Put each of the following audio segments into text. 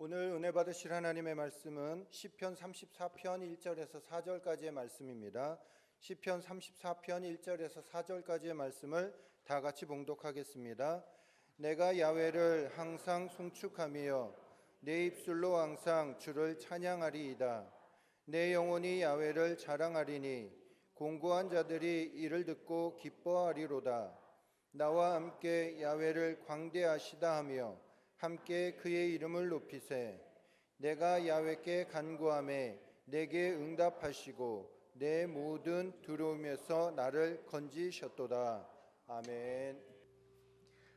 오늘 은혜 받으실 하나님의 말씀은 시편 34편 1절에서 4절까지의 말씀입니다. 시편 34편 1절에서 4절까지의 말씀을 다 같이 봉독하겠습니다. 내가 야외를 항상 송축하며 내 입술로 항상 주를 찬양하리이다. 내 영혼이 야외를 자랑하리니 공고한 자들이 이를 듣고 기뻐하리로다. 나와 함께 야외를 광대하시다 하며 함께 그의 이름을 높이세 내가 야외께 간구함에 내게 응답하시고 내 모든 두려움에서 나를 건지셨도다 아멘.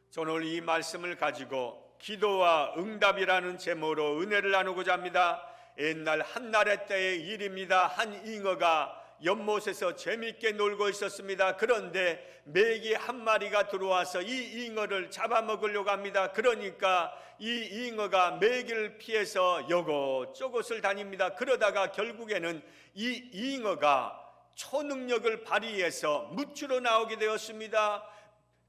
저는 이 말씀을 가지고 기도와 응답이라는 제목으로 은혜를 나누고자 합니다. 옛날 한나라 때의 일입니다. 한 잉어가 연못에서 재밌게 놀고 있었습니다. 그런데 메기 한 마리가 들어와서 이 잉어를 잡아먹으려고 합니다. 그러니까 이 잉어가 메기를 피해서 요것저것을 다닙니다. 그러다가 결국에는 이 잉어가 초능력을 발휘해서 무치로 나오게 되었습니다.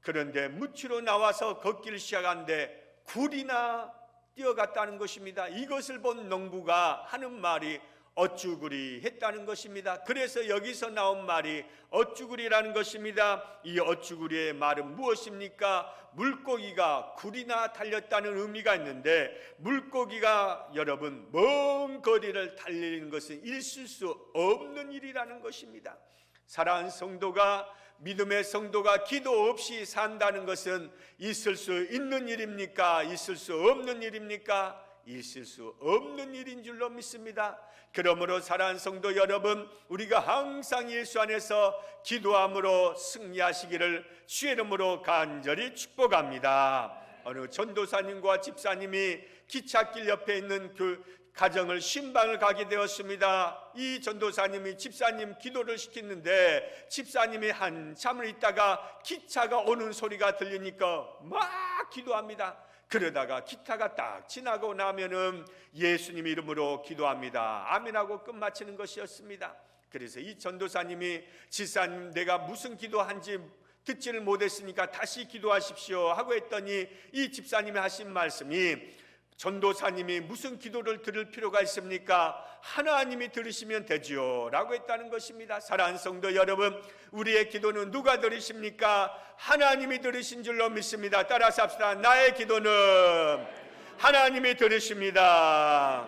그런데 무치로 나와서 걷기를 시작한데 굴이나 뛰어갔다는 것입니다. 이것을 본 농부가 하는 말이 어쭈구리 했다는 것입니다. 그래서 여기서 나온 말이 어쭈구리라는 것입니다. 이 어쭈구리의 말은 무엇입니까? 물고기가 굴이나 달렸다는 의미가 있는데 물고기가 여러분 먼 거리를 달리는 것은 있을 수 없는 일이라는 것입니다. 사랑하는 성도가 믿음의 성도가 기도 없이 산다는 것은 있을 수 있는 일입니까? 있을 수 없는 일입니까? 있을 수 없는 일인 줄로 믿습니다. 그러므로 사랑하는 성도 여러분, 우리가 항상 예수 안에서 기도함으로 승리하시기를 주의 이름으로 간절히 축복합니다. 어느 전도사님과 집사님이 기찻길 옆에 있는 그 가정을 신방을 가게 되었습니다. 이 전도사님이 집사님 기도를 시키는데 집사님이 한참을 있다가 기차가 오는 소리가 들리니까 막 기도합니다. 그러다가 기타가 딱 지나고 나면은 예수님 이름으로 기도합니다. 아멘하고 끝마치는 것이었습니다. 그래서 이 전도사님이 집사님 내가 무슨 기도한지 듣지를 못했으니까 다시 기도하십시오 하고 했더니 이 집사님이 하신 말씀이 전도사님이 무슨 기도를 들을 필요가 있습니까? 하나님이 들으시면 되지요. 라고 했다는 것입니다. 사랑하는 성도 여러분, 우리의 기도는 누가 들으십니까? 하나님이 들으신 줄로 믿습니다. 따라서 합시다. 나의 기도는 하나님이 들으십니다.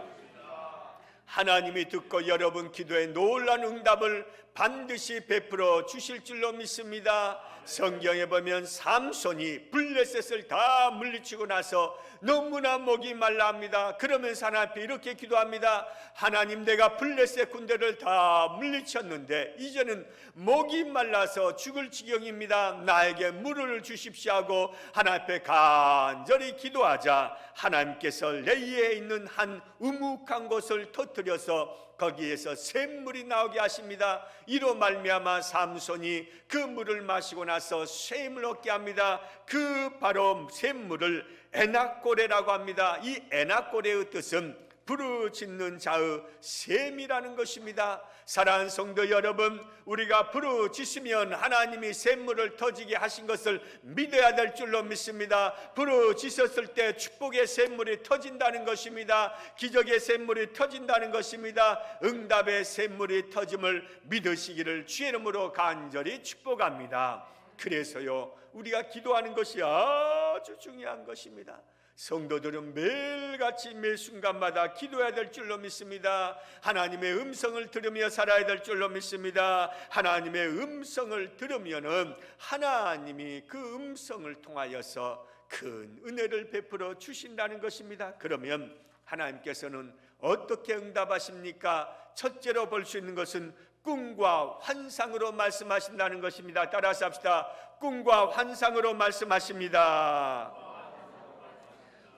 하나님이 듣고 여러분 기도에 놀란 응답을 반드시 베풀어 주실 줄로 믿습니다. 성경에 보면 삼손이 블레셋을 다 물리치고 나서 너무나 목이 말라 합니다. 그러면서 하나님 앞에 이렇게 기도합니다. 하나님 내가 블레셋 군대를 다 물리쳤는데 이제는 목이 말라서 죽을 지경입니다. 나에게 물을 주십시오 하고 하나님 앞에 간절히 기도하자 하나님께서 레이에 있는 한 우묵한 곳을 터뜨려서 거기에서 샘물이 나오게 하십니다. 이로 말미암아 삼손이 그 물을 마시고 나서 샘을 얻게 합니다. 그 바로 샘물을 에나꼬레라고 합니다. 이 에나꼬레의 뜻은 부르짖는 자의 샘이라는 것입니다. 사랑하는 성도 여러분, 우리가 부르짖으면 하나님이 샘물을 터지게 하신 것을 믿어야 될 줄로 믿습니다. 부르짖었을 때 축복의 샘물이 터진다는 것입니다. 기적의 샘물이 터진다는 것입니다. 응답의 샘물이 터짐을 믿으시기를 주의 이름으로 간절히 축복합니다. 그래서요, 우리가 기도하는 것이 아주 중요한 것입니다. 성도들은 매일같이 매 순간마다 기도해야 될 줄로 믿습니다. 하나님의 음성을 들으며 살아야 될 줄로 믿습니다. 하나님의 음성을 들으면은 하나님이 그 음성을 통하여서 큰 은혜를 베풀어 주신다는 것입니다. 그러면 하나님께서는 어떻게 응답하십니까? 첫째로 볼 수 있는 것은 꿈과 환상으로 말씀하신다는 것입니다. 따라서 합시다. 꿈과 환상으로 말씀하십니다.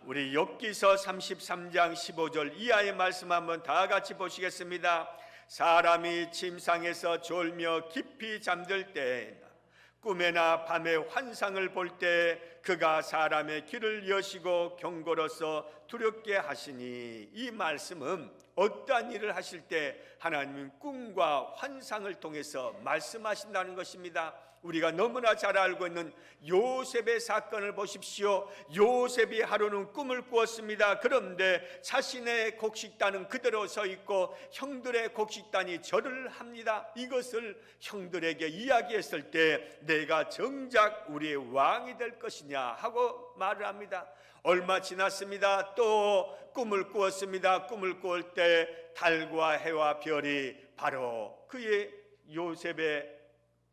우리 엽기서 33장 15절 이하의 말씀 한번 다 같이 보시겠습니다. 사람이 침상에서 졸며 깊이 잠들 때 꿈에나 밤에 환상을 볼 때 그가 사람의 길을 여시고 경고로서 두렵게 하시니 이 말씀은 어떠한 일을 하실 때 하나님은 꿈과 환상을 통해서 말씀하신다는 것입니다. 우리가 너무나 잘 알고 있는 요셉의 사건을 보십시오. 요셉이 하루는 꿈을 꾸었습니다. 그런데 자신의 곡식단은 그대로 서 있고 형들의 곡식단이 절을 합니다. 이것을 형들에게 이야기했을 때 내가 정작 우리의 왕이 될 것이냐 하고 말을 합니다. 얼마 지났습니다. 또 꿈을 꾸었습니다. 꿈을 꾸을 때 달과 해와 별이 바로 그의 요셉의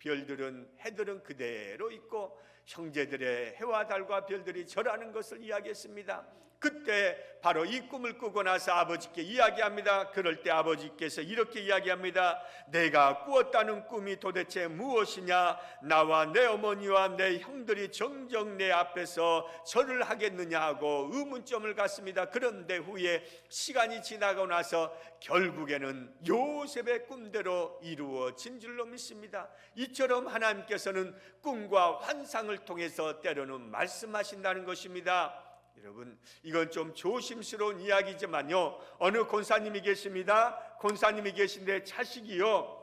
별들은 해들은 그대로 있고 형제들의 해와 달과 별들이 절하는 것을 이야기했습니다. 그때 바로 이 꿈을 꾸고 나서 아버지께 이야기합니다. 그럴 때 아버지께서 이렇게 이야기합니다. 내가 꾸었다는 꿈이 도대체 무엇이냐? 나와 내 어머니와 내 형들이 정정 내 앞에서 절을 하겠느냐 하고 의문점을 갖습니다. 그런데 후에 시간이 지나고 나서 결국에는 요셉의 꿈대로 이루어진 줄로 믿습니다. 이처럼 하나님께서는 꿈과 환상을 통해서 때로는 말씀하신다는 것입니다. 여러분 이건 좀 조심스러운 이야기지만요. 어느 권사님이 계십니다. 권사님이 계신데 자식이요.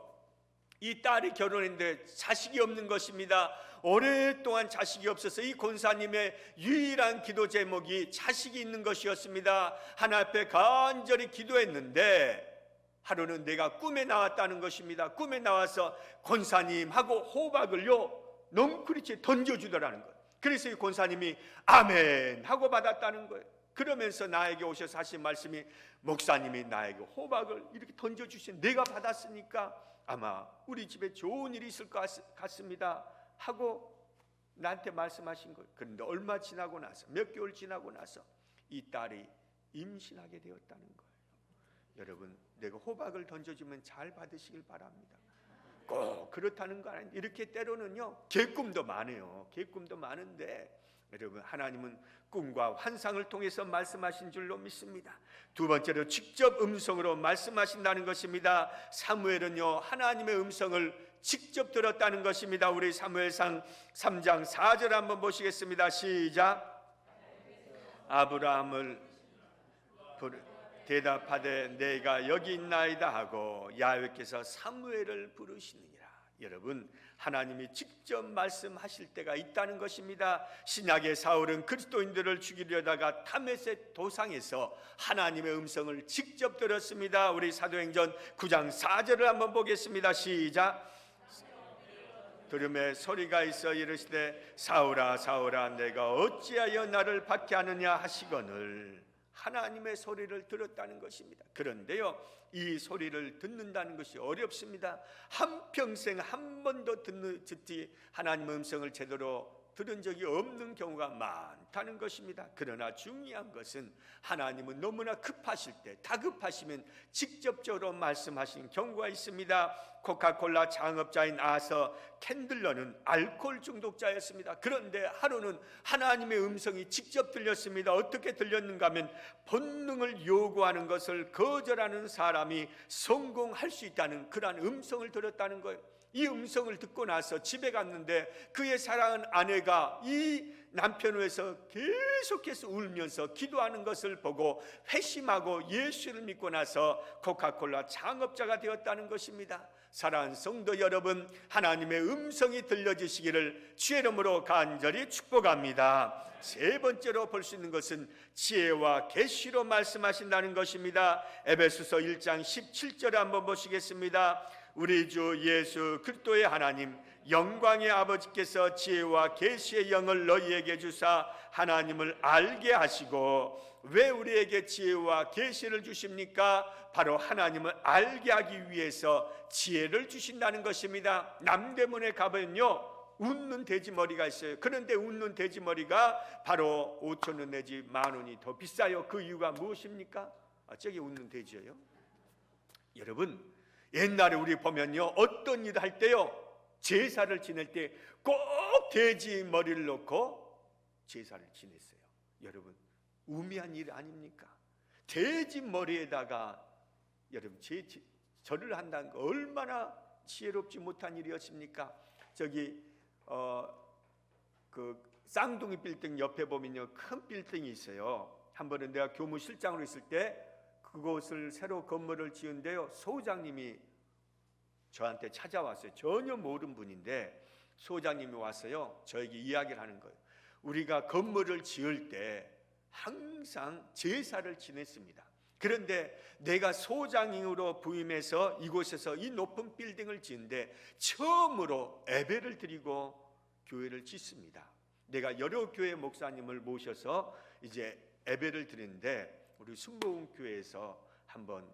이 딸이 결혼했는데 자식이 없는 것입니다. 오랫동안 자식이 없어서 이 권사님의 유일한 기도 제목이 자식이 있는 것이었습니다. 하나 앞에 간절히 기도했는데 하루는 내가 꿈에 나왔다는 것입니다. 꿈에 나와서 권사님 하고 호박을요 넝크리치 던져주더라는 거예요 그래서 이 권사님이 아멘 하고 받았다는 거예요. 그러면서 나에게 오셔서 하신 말씀이 목사님이 나에게 호박을 이렇게 던져주신 내가 받았으니까 아마 우리 집에 좋은 일이 있을 것 같- 같습니다 하고 나한테 말씀하신 거예요. 그런데 얼마 지나고 나서 몇 개월 지나고 나서 이 딸이 임신하게 되었다는 거예요. 여러분 내가 호박을 던져주면 잘 받으시길 바랍니다. 꼭 그렇다는 거 아니 이렇게 때로는요 개꿈도 많아요. 개꿈도 많은데 여러분 하나님은 꿈과 환상을 통해서 말씀하신 줄로 믿습니다. 두 번째로 직접 음성으로 말씀하신다는 것입니다. 사무엘은요 하나님의 음성을 직접 들었다는 것입니다. 우리 사무엘상 3장 4절 한번 보시겠습니다. 시작. 아브라함을 부르 대답하되 내가 여기 있나이다 하고 야훼께서 사무엘을 부르시느니라. 여러분 하나님이 직접 말씀하실 때가 있다는 것입니다. 신약의 사울은 그리스도인들을 죽이려다가 타메셋 도상에서 하나님의 음성을 직접 들었습니다. 우리 사도행전 9장 4절을 한번 보겠습니다. 시작. 들음에 소리가 있어 이르시되 사울아 사울아 내가 어찌하여 나를 박해하느냐 하시거늘 하나님의 소리를 들었다는 것입니다. 그런데요, 이 소리를 듣는다는 것이 어렵습니다. 한 평생 한 번도 듣지 하나님 음성을 제대로 들은 적이 없는 경우가 많다는 것입니다. 그러나 중요한 것은 하나님은 너무나 급하실 때 다급하시면 직접적으로 말씀하신 경우가 있습니다. 코카콜라 창업자인 아서 캔들러는 알코올 중독자였습니다. 그런데 하루는 하나님의 음성이 직접 들렸습니다. 어떻게 들렸는가 하면 본능을 요구하는 것을 거절하는 사람이 성공할 수 있다는 그러한 음성을 들었다는 거예요. 이 음성을 듣고 나서 집에 갔는데 그의 사랑하는 아내가 이 남편 위해서 계속해서 울면서 기도하는 것을 보고 회심하고 예수를 믿고 나서 코카콜라 창업자가 되었다는 것입니다. 사랑하는 성도 여러분, 하나님의 음성이 들려지시기를 주의 이름으로 간절히 축복합니다. 세 번째로 볼 수 있는 것은 지혜와 계시로 말씀하신다는 것입니다. 에베소서 1장 17절에 한번 보시겠습니다. 우리 주 예수 그리스도의 하나님 영광의 아버지께서 지혜와 계시의 영을 너희에게 주사 하나님을 알게 하시고 왜 우리에게 지혜와 계시를 주십니까? 바로 하나님을 알게 하기 위해서 지혜를 주신다는 것입니다. 남대문에 가면요. 웃는 돼지머리가 있어요. 그런데 웃는 돼지머리가 바로 5천 원 내지 만 원이 더 비싸요. 그 이유가 무엇입니까? 아, 저기 웃는 돼지예요. 여러분, 옛날에 우리 보면요. 어떤 일을 할 때요. 제사를 지낼 때 꼭 돼지 머리를 놓고 제사를 지냈어요. 여러분, 우미한 일 아닙니까? 돼지 머리에다가 여러분 제, 제- 절을 한다는 거 얼마나 지혜롭지 못한 일이었습니까? 저기 어, 그 쌍둥이 빌딩 옆에 보면요 큰 빌딩이 있어요. 한 번은 내가 교무실장으로 있을 때 그곳을 새로 건물을 지은데요 소장님이 저한테 찾아왔어요. 전혀 모르는 분인데 소장님이 왔어요. 저에게 이야기를 하는 거예요. 우리가 건물을 지을 때 항상 제사를 지냈습니다. 그런데 내가 소장으로 부임해서 이곳에서 이 높은 빌딩을 지은데 처음으로 예배를 드리고 교회를 짓습니다. 내가 여러 교회 목사님을 모셔서 이제 예배를 드리는데 우리 순복음 교회에서 한번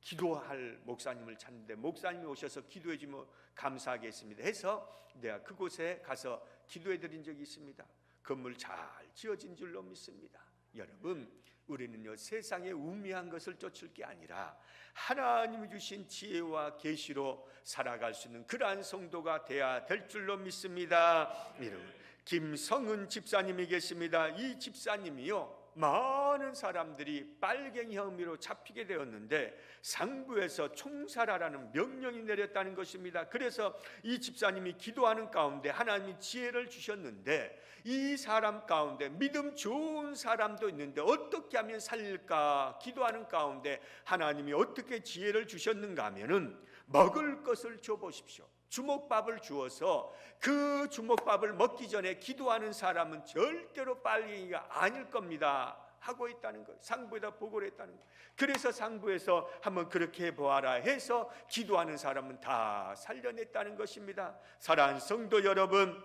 기도할 목사님을 찾는데 목사님이 오셔서 기도해 주면 감사하겠습니다. 해서 내가 그곳에 가서 기도해 드린 적이 있습니다. 건물 잘 지어진 줄로 믿습니다. 여러분, 우리는요 세상의 우미한 것을 쫓을 게 아니라 하나님이 주신 지혜와 계시로 살아갈 수 있는 그러한 성도가 돼야 될 줄로 믿습니다. 여러분, 김성은 집사님이 계십니다. 이 집사님이요 많은 사람들이 빨갱이 혐의로 잡히게 되었는데 상부에서 총살하라는 명령이 내렸다는 것입니다. 그래서 이 집사님이 기도하는 가운데 하나님이 지혜를 주셨는데 이 사람 가운데 믿음 좋은 사람도 있는데 어떻게 하면 살릴까 기도하는 가운데 하나님이 어떻게 지혜를 주셨는가 하면은 먹을 것을 줘 보십시오. 주먹밥을 주어서 그 주먹밥을 먹기 전에 기도하는 사람은 절대로 빨갱이가 아닐 겁니다. 하고 있다는 거 상부에다 보고를 했다는 거 그래서 상부에서 한번 그렇게 보아라 해서 기도하는 사람은 다 살려냈다는 것입니다. 사랑하는 성도 여러분,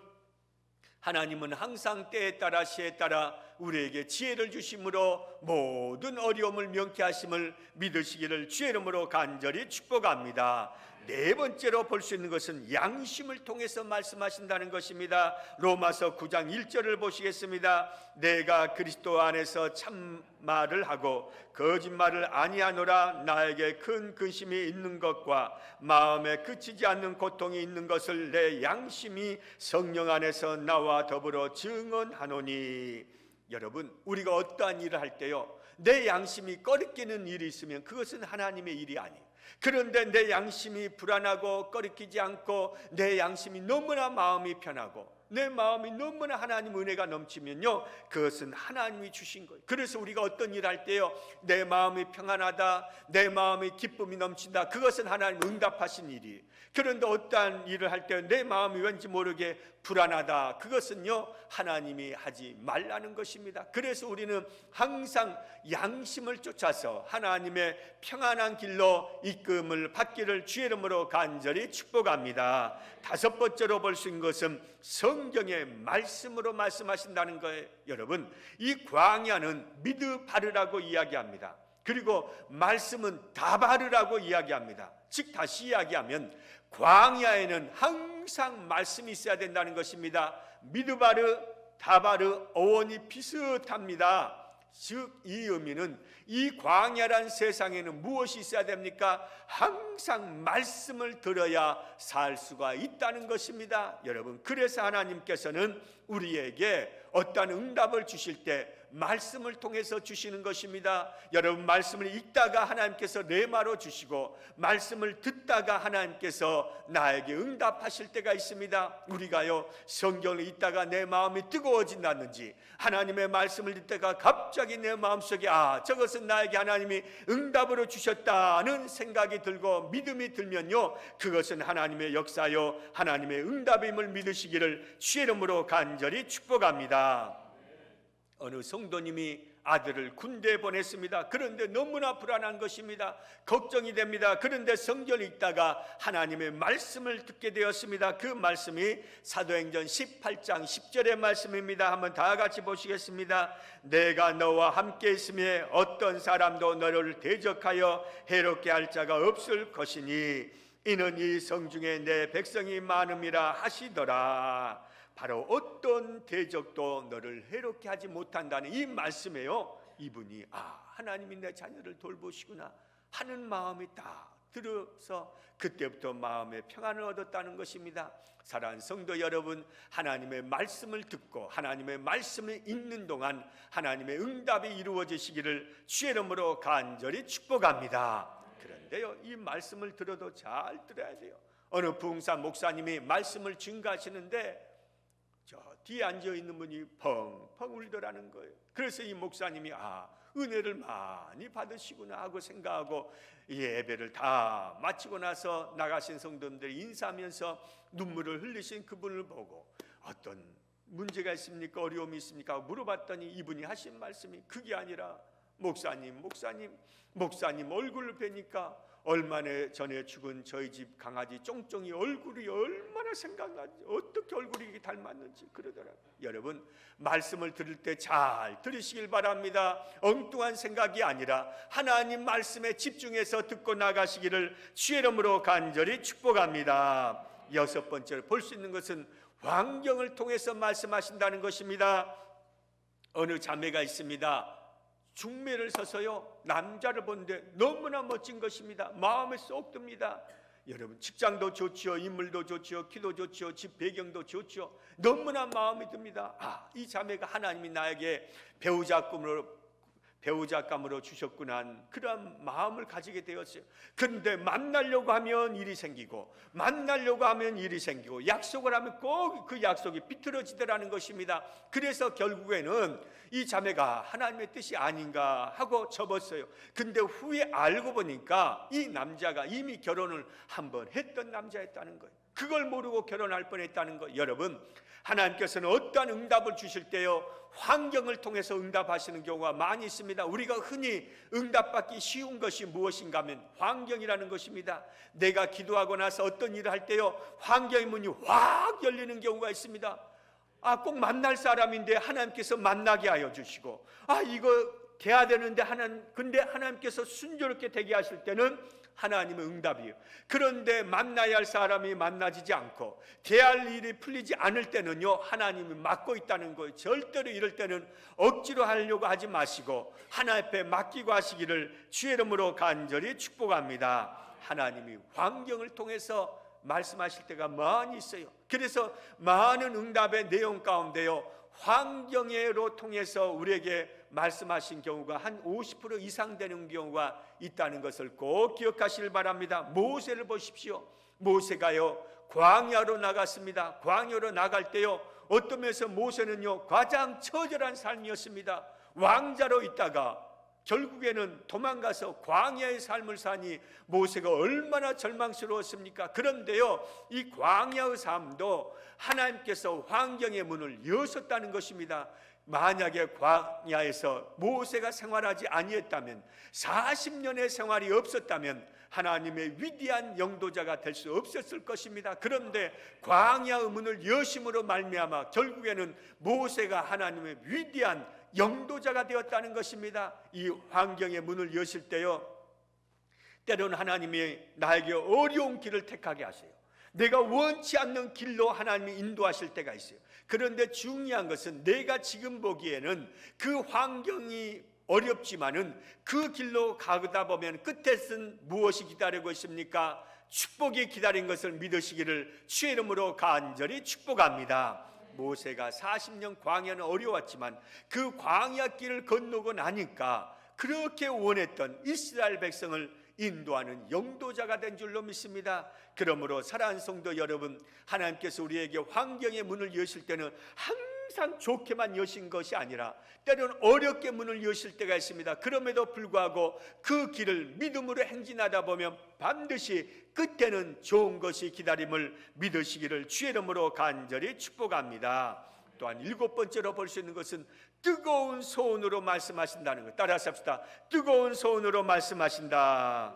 하나님은 항상 때에 따라 시에 따라 우리에게 지혜를 주심으로 모든 어려움을 명쾌하심을 믿으시기를 주의 이름으로 간절히 축복합니다. 네 번째로 볼 수 있는 것은 양심을 통해서 말씀하신다는 것입니다. 로마서 9장 1절을 보시겠습니다. 내가 그리스도 안에서 참 말을 하고 거짓말을 아니하노라 나에게 큰 근심이 있는 것과 마음에 그치지 않는 고통이 있는 것을 내 양심이 성령 안에서 나와 더불어 증언하노니 여러분 우리가 어떠한 일을 할 때요 내 양심이 꺼리끼는 일이 있으면 그것은 하나님의 일이 아니에요. 그런데 내 양심이 불안하고 꺼리끼지 않고 내 양심이 너무나 마음이 편하고 내 마음이 너무나 하나님 은혜가 넘치면요 그것은 하나님이 주신 거예요. 그래서 우리가 어떤 일 할 때요 내 마음이 평안하다 내 마음이 기쁨이 넘친다 그것은 하나님 응답하신 일이 그런데 어떠한 일을 할 때 내 마음이 왠지 모르게 불안하다 그것은요 하나님이 하지 말라는 것입니다 그래서 우리는 항상 양심을 쫓아서 하나님의 평안한 길로 이끌음을 받기를 주의 이름으로 간절히 축복합니다 다섯 번째로 볼 수 있는 것은 성경의 말씀으로 말씀하신다는 거예요. 여러분, 이 광야는 미드 바르라고 이야기합니다. 그리고 말씀은 다바르라고 이야기합니다. 즉 다시 이야기하면 광야에는 항상 말씀이 있어야 된다는 것입니다. 미드바르, 다바르 어원이 비슷합니다. 즉 이 의미는 이 광야란 세상에는 무엇이 있어야 됩니까? 항상 말씀을 들어야 살 수가 있다는 것입니다. 여러분, 그래서 하나님께서는 우리에게 어떠한 응답을 주실 때 말씀을 통해서 주시는 것입니다. 여러분 말씀을 읽다가 하나님께서 레마로 주시고 말씀을 듣다가 하나님께서 나에게 응답하실 때가 있습니다. 우리가요 성경을 읽다가 내 마음이 뜨거워진다든지 하나님의 말씀을 듣다가 갑자기 내 마음속에 아 저것은 나에게 하나님이 응답으로 주셨다는 생각이 들고 믿음이 들면요 그것은 하나님의 역사요 하나님의 응답임을 믿으시기를 주의 이름으로 간절히 축복합니다. 어느 성도님이 아들을 군대에 보냈습니다. 그런데 너무나 불안한 것입니다. 걱정이 됩니다. 그런데 성경을 읽다가 하나님의 말씀을 듣게 되었습니다. 그 말씀이 사도행전 18장 10절의 말씀입니다. 한번 다 같이 보시겠습니다. 내가 너와 함께 있음에 어떤 사람도 너를 대적하여 해롭게 할 자가 없을 것이니 이는 이 성중에 내 백성이 많음이라 하시더라. 바로 어떤 대적도 너를 해롭게 하지 못한다는 이 말씀에요. 이분이 아 하나님이 내 자녀를 돌보시구나 하는 마음이 딱 들어서 그때부터 마음의 평안을 얻었다는 것입니다. 사랑하는 성도 여러분, 하나님의 말씀을 듣고 하나님의 말씀을 읽는 동안 하나님의 응답이 이루어지시기를 주의 이름으로 간절히 축복합니다. 그런데요, 이 말씀을 들어도 잘 들어야 돼요. 어느 부흥사 목사님이 말씀을 증가하시는데 저 뒤에 앉아 있는 분이 펑펑 울더라는 거예요. 그래서 이 목사님이 아 은혜를 많이 받으시구나 하고 생각하고 예배를 다 마치고 나서 나가신 성도들이 인사하면서 눈물을 흘리신 그분을 보고 어떤 문제가 있습니까? 어려움이 있습니까? 물어봤더니 이분이 하신 말씀이 그게 아니라 목사님, 목사님, 목사님 얼굴을 뵈니까 얼마 전에 죽은 저희 집 강아지 쫑쫑이 얼굴이 얼마나 생각나지 어떻게 얼굴이 닮았는지 그러더라고요. 여러분 말씀을 들을 때 잘 들으시길 바랍니다. 엉뚱한 생각이 아니라 하나님 말씀에 집중해서 듣고 나가시기를 주의 이름으로 간절히 축복합니다. 여섯 번째로 볼 수 있는 것은 환경을 통해서 말씀하신다는 것입니다. 어느 자매가 있습니다. 중매를 서서요 남자를 보는데 너무나 멋진 것입니다. 마음에 쏙 듭니다. 여러분 직장도 좋지요, 인물도 좋지요, 키도 좋지요, 집 배경도 좋지요. 너무나 마음에 듭니다. 아, 이 자매가 하나님이 나에게 배우자 꿈으로 배우자감으로 주셨구나 그런 마음을 가지게 되었어요. 그런데 만나려고 하면 일이 생기고 만나려고 하면 일이 생기고 약속을 하면 꼭 그 약속이 비틀어지더라는 것입니다. 그래서 결국에는 이 자매가 하나님의 뜻이 아닌가 하고 접었어요. 근데 후에 알고 보니까 이 남자가 이미 결혼을 한 번 했던 남자였다는 거예요. 그걸 모르고 결혼할 뻔했다는 거. 여러분, 하나님께서는 어떠한 응답을 주실 때요 환경을 통해서 응답하시는 경우가 많이 있습니다. 우리가 흔히 응답받기 쉬운 것이 무엇인가 하면 환경이라는 것입니다. 내가 기도하고 나서 어떤 일을 할 때요 환경의 문이 확 열리는 경우가 있습니다. 아, 꼭 만날 사람인데 하나님께서 만나게 하여 주시고 아, 이거 돼야 되는데 하나님 근데 하나님께서 순조롭게 되게 하실 때는 하나님의 응답이에요. 그런데 만나야 할 사람이 만나지지 않고 대할 일이 풀리지 않을 때는요 하나님이 막고 있다는 거예요. 절대로 이럴 때는 억지로 하려고 하지 마시고 하나님 앞에 맡기고 하시기를 주의 이름으로 간절히 축복합니다. 하나님이 환경을 통해서 말씀하실 때가 많이 있어요. 그래서 많은 응답의 내용 가운데요 환경으로 통해서 우리에게 말씀하신 경우가 한 50% 이상 되는 경우가 있다는 것을 꼭 기억하시길 바랍니다. 모세를 보십시오. 모세가요 광야로 나갔습니다. 광야로 나갈 때요 어떤 면에서 모세는요 가장 처절한 삶이었습니다. 왕자로 있다가 결국에는 도망가서 광야의 삶을 사니 모세가 얼마나 절망스러웠습니까? 그런데요, 이 광야의 삶도 하나님께서 환경의 문을 여셨다는 것입니다. 만약에 광야에서 모세가 생활하지 아니했다면 40년의 생활이 없었다면 하나님의 위대한 영도자가 될 수 없었을 것입니다. 그런데 광야 의 문을 여심으로 말미암아 결국에는 모세가 하나님의 위대한 영도자가 되었다는 것입니다. 이 환경의 문을 여실 때요. 때로는 하나님이 나에게 어려운 길을 택하게 하세요. 내가 원치 않는 길로 하나님이 인도하실 때가 있어요. 그런데 중요한 것은 내가 지금 보기에는 그 환경이 어렵지만은 그 길로 가다 보면 끝에는 무엇이 기다리고 있습니까? 축복이 기다린 것을 믿으시기를 주의 이름으로 간절히 축복합니다. 모세가 40년 광야는 어려웠지만 그 광야 길을 건너고 나니까 그렇게 원했던 이스라엘 백성을 인도하는 영도자가 된 줄로 믿습니다. 그러므로 사랑하는 성도 여러분, 하나님께서 우리에게 환경의 문을 여실 때는 항상 좋게만 여신 것이 아니라 때로는 어렵게 문을 여실 때가 있습니다. 그럼에도 불구하고 그 길을 믿음으로 행진하다 보면 반드시 끝에는 좋은 것이 기다림을 믿으시기를 주의 이름으로 간절히 축복합니다. 또한 일곱 번째로 볼 수 있는 것은 뜨거운 소원으로 말씀하신다는 것. 따라서 합시다. 뜨거운 소원으로 말씀하신다.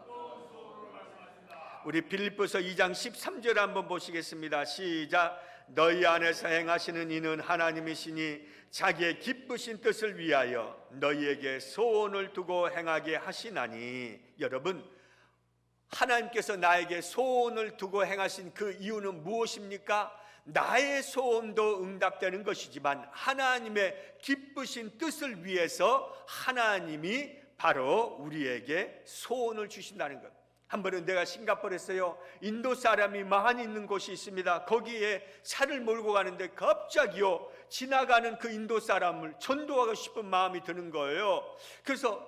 우리 빌립보서 2장 13절 한번 보시겠습니다. 시작. 너희 안에서 행하시는 이는 하나님이시니 자기의 기쁘신 뜻을 위하여 너희에게 소원을 두고 행하게 하시나니 여러분 하나님께서 나에게 소원을 두고 행하신 그 이유는 무엇입니까? 나의 소원도 응답되는 것이지만 하나님의 기쁘신 뜻을 위해서 하나님이 바로 우리에게 소원을 주신다는 것. 한 번은 내가 싱가포르에서요 인도 사람이 많이 있는 곳이 있습니다. 거기에 차를 몰고 가는데 갑자기요 지나가는 그 인도 사람을 전도하고 싶은 마음이 드는 거예요. 그래서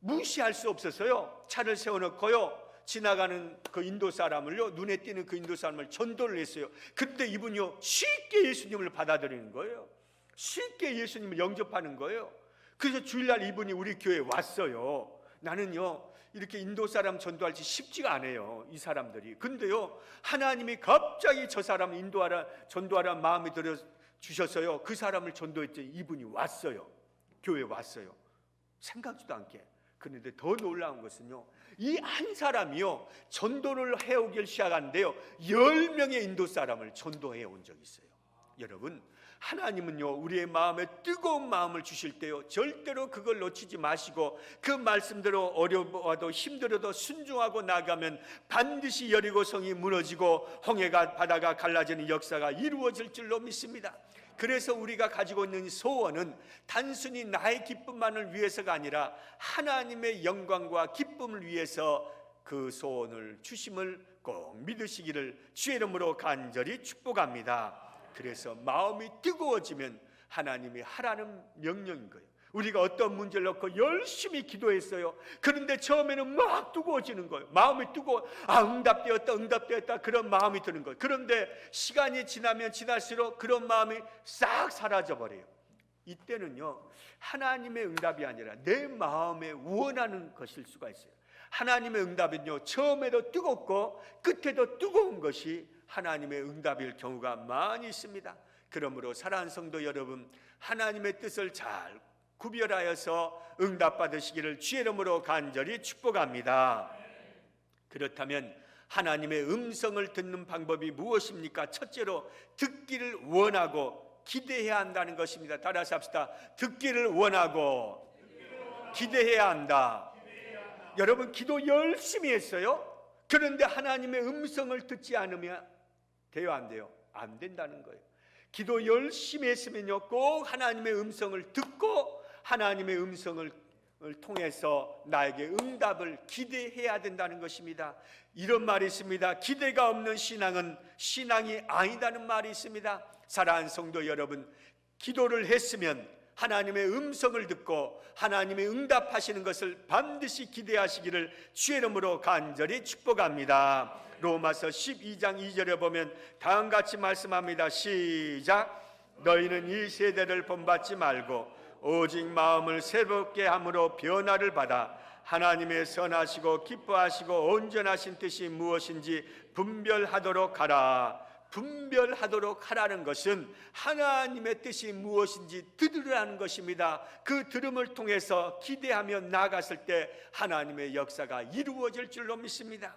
무시할 수 없어서요 차를 세워놓고요 지나가는 그 인도 사람을요 눈에 띄는 그 인도 사람을 전도를 했어요. 근데 이분이요 쉽게 예수님을 받아들이는 거예요. 쉽게 예수님을 영접하는 거예요. 그래서 주일날 이분이 우리 교회에 왔어요. 나는요 이렇게 인도 사람 전도할지 쉽지가 않아요. 이 사람들이. 근데요 하나님이 갑자기 저 사람 인도하라 전도하라 마음에 들어 주셨어요. 그 사람을 전도했더니 이분이 왔어요. 교회에 왔어요. 생각지도 않게. 그런데 더 놀라운 것은요. 이 한 사람이요. 전도를 해오길 시작하는데요. 열 명의 인도 사람을 전도해 온 적이 있어요. 여러분, 하나님은요. 우리의 마음에 뜨거운 마음을 주실 때요. 절대로 그걸 놓치지 마시고 그 말씀대로 어려워도 힘들어도 순종하고 나가면 반드시 여리고성이 무너지고 홍해가 바다가 갈라지는 역사가 이루어질 줄로 믿습니다. 그래서 우리가 가지고 있는 이 소원은 단순히 나의 기쁨만을 위해서가 아니라 하나님의 영광과 기쁨을 위해서 그 소원을 주심을 꼭 믿으시기를 주의 이름으로 간절히 축복합니다. 그래서 마음이 뜨거워지면 하나님이 하라는 명령인 거예요. 우리가 어떤 문제를 놓고 열심히 기도했어요. 그런데 처음에는 막 뜨거워지는 거예요. 마음이 뜨거워. 아, 응답되었다, 응답되었다. 그런 마음이 드는 거예요. 그런데 시간이 지나면 지날수록 그런 마음이 싹 사라져 버려요. 이때는요, 하나님의 응답이 아니라 내 마음에 원하는 것일 수가 있어요. 하나님의 응답은요, 처음에도 뜨겁고 끝에도 뜨거운 것이 하나님의 응답일 경우가 많이 있습니다. 그러므로 사랑하는 성도 여러분, 하나님의 뜻을 잘 구별하여서 응답받으시기를 주의 이름으로 간절히 축복합니다. 그렇다면 하나님의 음성을 듣는 방법이 무엇입니까? 첫째로 듣기를 원하고 기대해야 한다는 것입니다. 따라서 합시다. 듣기를 원하고 기대해야 한다. 여러분 기도 열심히 했어요. 그런데 하나님의 음성을 듣지 않으면 돼요 안 돼요? 안 된다는 거예요. 기도 열심히 했으면요 꼭 하나님의 음성을 듣고 하나님의 음성을 통해서 나에게 응답을 기대해야 된다는 것입니다. 이런 말이 있습니다. 기대가 없는 신앙은 신앙이 아니다는 말이 있습니다. 사랑하는 성도 여러분, 기도를 했으면 하나님의 음성을 듣고 하나님의 응답하시는 것을 반드시 기대하시기를 주의 이름으로 간절히 축복합니다. 로마서 12장 2절에 보면 다음 같이 말씀합니다. 시작. 너희는 이 세대를 본받지 말고 오직 마음을 새롭게 함으로 변화를 받아 하나님의 선하시고 기뻐하시고 온전하신 뜻이 무엇인지 분별하도록 하라. 분별하도록 하라는 것은 하나님의 뜻이 무엇인지 들으라는 것입니다. 그 들음을 통해서 기대하며 나갔을 때 하나님의 역사가 이루어질 줄로 믿습니다.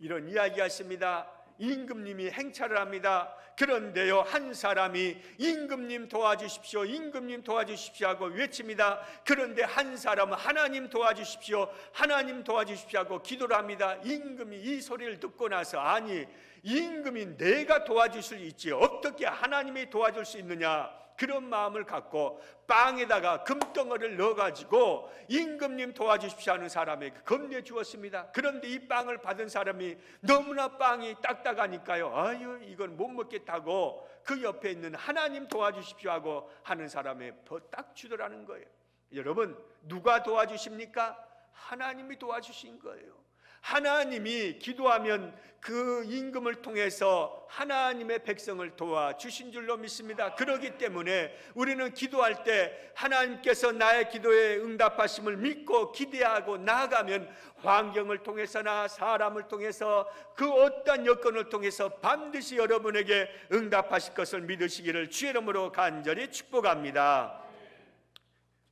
이런 이야기 하십니다. 임금님이 행차를 합니다. 그런데요, 한 사람이 임금님 도와주십시오, 임금님 도와주십시오 하고 외칩니다. 그런데 한 사람은 하나님 도와주십시오, 하나님 도와주십시오 하고 기도를 합니다. 임금이 이 소리를 듣고 나서 아니, 임금이 내가 도와줄 수 있지 어떻게 하나님이 도와줄 수 있느냐? 그런 마음을 갖고 빵에다가 금덩어리를 넣어가지고 임금님 도와주십시오 하는 사람에게 건네 주었습니다. 그런데 이 빵을 받은 사람이 너무나 빵이 딱딱하니까요. 아유, 이건 못 먹겠다고 그 옆에 있는 하나님 도와주십시오 하고 하는 사람에 더딱 주더라는 거예요. 여러분, 누가 도와주십니까? 하나님이 도와주신 거예요. 하나님이 기도하면 그 임금을 통해서 하나님의 백성을 도와 주신 줄로 믿습니다. 그러기 때문에 우리는 기도할 때 하나님께서 나의 기도에 응답하심을 믿고 기대하고 나아가면 환경을 통해서나 사람을 통해서 그 어떤 여건을 통해서 반드시 여러분에게 응답하실 것을 믿으시기를 주의 이름으로 간절히 축복합니다.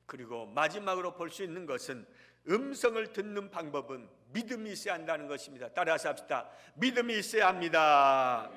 그리고 마지막으로 볼 수 있는 것은 음성을 듣는 방법은 믿음이 있어야 한다는 것입니다. 따라서 합시다. 믿음이 있어야 합니다.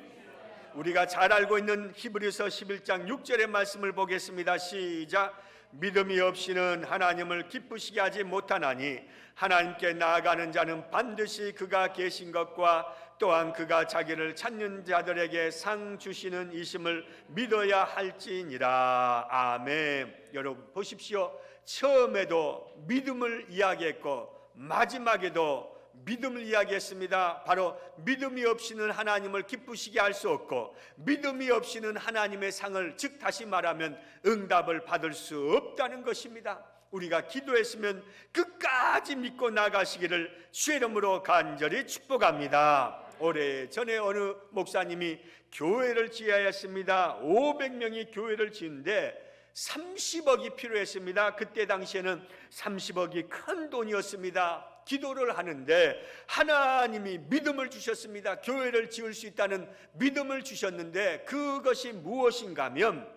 우리가 잘 알고 있는 히브리서 11장 6절의 말씀을 보겠습니다. 시작. 믿음이 없이는 하나님을 기쁘시게 하지 못하나니 하나님께 나아가는 자는 반드시 그가 계신 것과 또한 그가 자기를 찾는 자들에게 상 주시는 이심을 믿어야 할지니라. 아멘. 여러분 보십시오. 처음에도 믿음을 이야기했고 마지막에도 믿음을 이야기했습니다. 바로 믿음이 없이는 하나님을 기쁘시게 할 수 없고 믿음이 없이는 하나님의 상을 즉 다시 말하면 응답을 받을 수 없다는 것입니다. 우리가 기도했으면 끝까지 믿고 나가시기를 주의 이름으로 간절히 축복합니다. 오래 전에 어느 목사님이 교회를 지어야 했습니다. 500명이 교회를 지은데 30억이 필요했습니다. 그때 당시에는 30억이 큰 돈이었습니다. 기도를 하는데 하나님이 믿음을 주셨습니다. 교회를 지을 수 있다는 믿음을 주셨는데 그것이 무엇인가 하면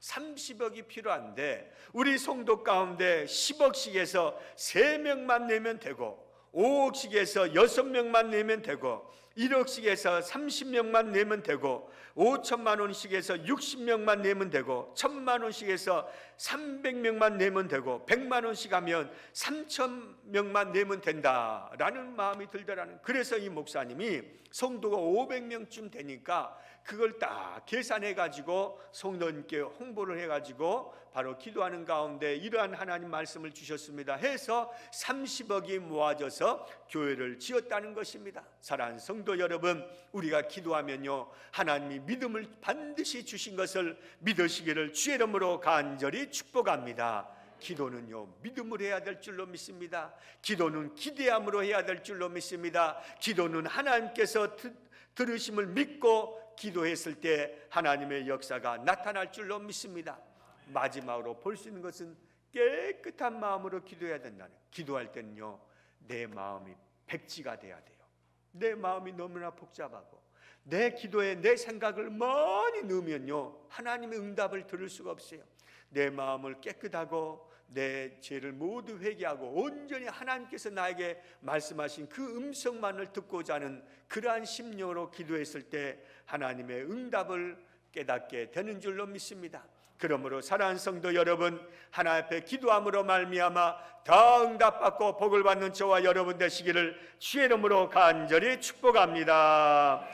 30억이 필요한데 우리 성도 가운데 10억씩에서 3명만 내면 되고 5억씩에서 6명만 내면 되고 1억씩에서 30명만 내면 되고 5천만 원씩에서 60명만 내면 되고 1천만 원씩에서 300명만 내면 되고 100만 원씩 하면 3천 명만 내면 된다라는 마음이 들더라는 그래서 이 목사님이 성도가 500명쯤 되니까 그걸 딱 계산해 가지고 성도님께 홍보를 해 가지고 바로 기도하는 가운데 이러한 하나님 말씀을 주셨습니다. 해서 30억이 모아져서 교회를 지었다는 것입니다. 사랑하는 성도 여러분, 우리가 기도하면요 하나님이 믿음을 반드시 주신 것을 믿으시기를 주의 이름으로 간절히 축복합니다. 기도는요 믿음을 해야 될 줄로 믿습니다. 기도는 기대함으로 해야 될 줄로 믿습니다. 기도는 하나님께서 드- 들으심을 믿고 기도했을 때 하나님의 역사가 나타날 줄로 믿습니다. 마지막으로 볼 수 있는 것은 깨끗한 마음으로 기도해야 된다는. 기도할 때는요 내 마음이 백지가 돼야 돼요. 내 마음이 너무나 복잡하고 내 기도에 내 생각을 많이 넣으면요 하나님의 응답을 들을 수가 없어요. 내 마음을 깨끗하고 내 죄를 모두 회개하고 온전히 하나님께서 나에게 말씀하신 그 음성만을 듣고자 하는 그러한 심령으로 기도했을 때 하나님의 응답을 깨닫게 되는 줄로 믿습니다. 그러므로 사랑하는 성도 여러분 하나님 앞에 기도함으로 말미암아 더 응답받고 복을 받는 저와 여러분 되시기를 주의 이름으로 간절히 축복합니다.